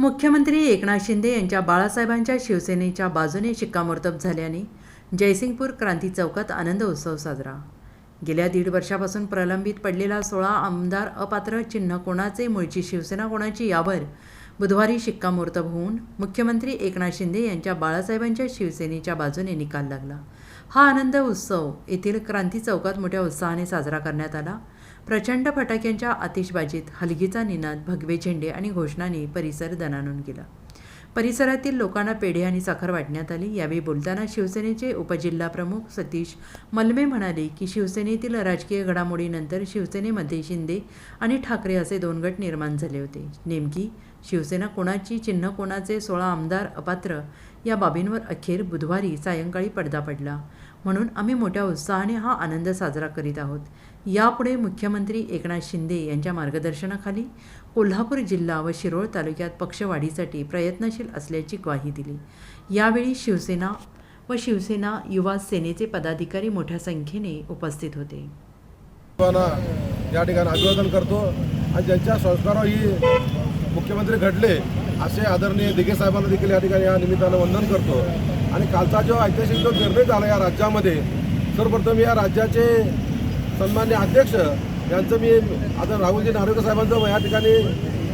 मुख्यमंत्री एकनाथ शिंदे यांच्या बाळासाहेबांच्या शिवसेनेच्या बाजूने शिक्कामोर्तब झाल्याने जयसिंगपूर क्रांती चौकात आनंद उत्सव साजरा. गेल्या दीड वर्षापासून प्रलंबित पडलेला सोळा आमदार अपात्र चिन्ह कोणाचे? मुळची शिवसेना कोणाची? यावर बुधवारी शिक्कामोर्तब होऊन मुख्यमंत्री एकनाथ शिंदे यांच्या बाळासाहेबांच्या शिवसेनेच्या बाजूने निकाल लागला. हा आनंद उत्सव येथील क्रांती चौकात मोठ्या उत्साहाने साजरा करण्यात आला. प्रचंड फटाक्यांच्या आतिषबाजीत हलगीचा निनाद भगवे झेंडे आणि घोषणाने परिसर दणानून गेला. परिसरातील लोकांना पेढे आणि साखर वाटण्यात आली. यावेळी बोलताना शिवसेनेचे उपजिल्हाप्रमुख सतीश मलमे म्हणाले की शिवसेनेतील राजकीय घडामोडीनंतर शिवसेनेमध्ये शिंदे आणि ठाकरे असे दोन गट निर्माण झाले होते. नेमकी शिवसेना कोणाची चिन्ह कोणाचे सोळा आमदार अपात्र या बाबींवर अखेर बुधवारी सायंकाळी पडदा पडला. म्हणून आम्ही मोठ्या उत्साहाने हा आनंद साजरा करीत आहोत. यापुढे मुख्यमंत्री एकनाथ शिंदे यांच्या मार्गदर्शनाखाली कोल्हापूर जिल्हा व शिरोळ तालुक्यात पक्षवाढीसाठी प्रयत्नशील असल्याची ग्वाही दिली. यावेळी शिवसेना व शिवसेना युवा सेनेचे पदाधिकारी मोठ्या संख्येने उपस्थित होते. या ठिकाणी अभिवादन करतो. आणि ज्यांच्या संस्कारावर ही मुख्यमंत्री घडले असे आदरणीय दिघे साहेबांना देखील या ठिकाणी या निमित्तानं वंदन करतो. आणि कालचा जो ऐतिहासिक जो निर्णय झाला या राज्यामध्ये सर्वप्रथम या राज्याचे सन्मान्य अध्यक्ष यांचं मी आता राहुलजी नारोगे साहेबांचं या ठिकाणी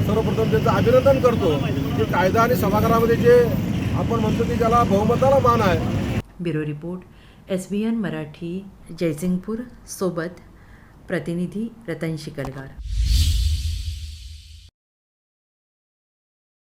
सर्वप्रथम त्यांचं अभिनंदन करतो की कायदा आणि सभागृहामध्ये जे आपण म्हणतो की ज्याला बहुमताला मान आहे. Bureau report S B N Marathi Jaysingpur सोबत प्रतिनिधी रतन शिकलगार.